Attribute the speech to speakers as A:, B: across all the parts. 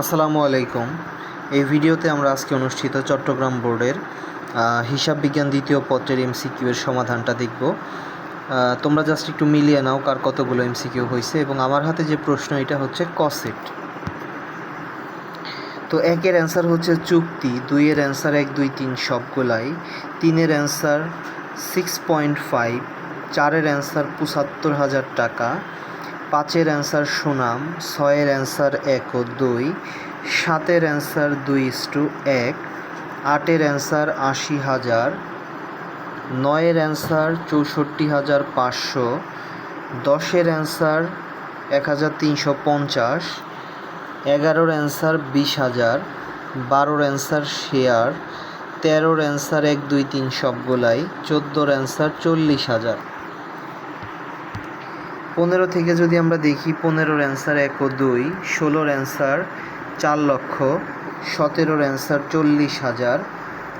A: আসসালামু আলাইকুম। এই ভিডিওতে আমরা আজকে অনুষ্ঠিত চট্টগ্রাম বোর্ডের হিসাব বিজ্ঞান দ্বিতীয় পত্রের এমসিকিউ এর সমাধানটা দেখব। তোমরা জাস্ট একটু মিলিয়ে নাও কার কতগুলো এমসিকিউ হয়েছে এবং আমার হাতে যে প্রশ্ন, এটা হচ্ছে কসেট তো একের অ্যান্সার হচ্ছে চুক্তি, দুইয়ের অ্যান্সার এক, দুই, তিন সবগুলাই, তিনের অ্যান্সার সিক্স পয়েন্ট ফাইভ চারের অ্যান্সার পঁচাত্তর হাজার টাকা পাঁচের অ্যান্সার সুনাম, ছয়ের অ্যান্সার এক ও দুই, সাতের অ্যান্সার দুই ইস্টু এক, আটের অ্যান্সার আশি হাজার, নয়ের অ্যান্সার চৌষট্টি হাজার পাঁচশো, দশের অ্যান্সার এক হাজার তিনশো পঞ্চাশ, এগারোর অ্যান্সার বিশ হাজার, বারোর অ্যান্সার শেয়ার, তেরোর অ্যান্সার এক দুই তিন সবগুলাই, চোদ্দোর অ্যান্সার চল্লিশ হাজার। পনেরো থেকে যদি আমরা দেখি, পনেরোর অ্যান্সার এক ও দুই, ষোলোর অ্যান্সার চার লক্ষ, সতেরোর অ্যান্সার চল্লিশ হাজার,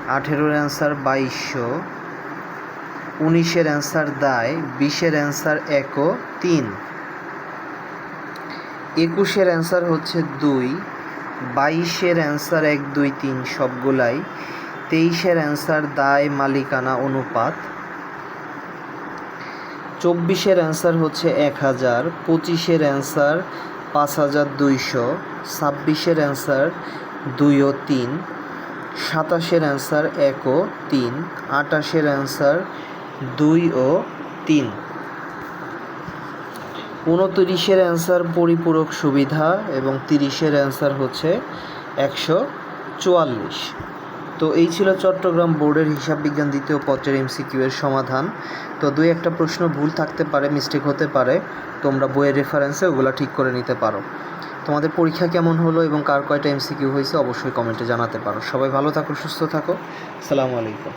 A: আঠেরোর অ্যান্সার বাইশশো, উনিশের অ্যান্সার দায়, বিশের অ্যান্সার এক ও তিন। একুশের অ্যান্সার হচ্ছে দুই, বাইশের অ্যান্সার এক, দুই, তিন সবগুলাই, তেইশের অ্যান্সার দায় মালিকানা অনুপাত। চব্বিশের অ্যান্সার হচ্ছে এক হাজার, পঁচিশের অ্যান্সার পাঁচ হাজার দুইশো, ছাব্বিশের অ্যান্সার দুই ও তিন, সাতাশের অ্যান্সার এক ও তিন, আটাশের অ্যান্সার দুই ও তিন। উনতিরিশের অ্যান্সার পরিপূরক সুবিধা এবং তিরিশের অ্যান্সার হচ্ছে একশো চুয়াল্লিশ। তো এই ছিল চট্টগ্রাম বোর্ডের হিসাব বিজ্ঞান দ্বিতীয় পত্রের এমসিকিউ এর সমাধান। তো দুই একটা প্রশ্ন ভুল থাকতে পারে মিস্টেক হতে পারে, তোমরা বইয়ের রেফারেন্সে ওগুলো ঠিক করে নিতে পারো। তোমাদের পরীক্ষা কেমন হলো এবং কার কয়টা এমসিকিউ হয়েছে অবশ্যই কমেন্টে জানাতে পারো। সবাই ভালো থাকো, সুস্থ থাকো। সালামু আলাইকুম।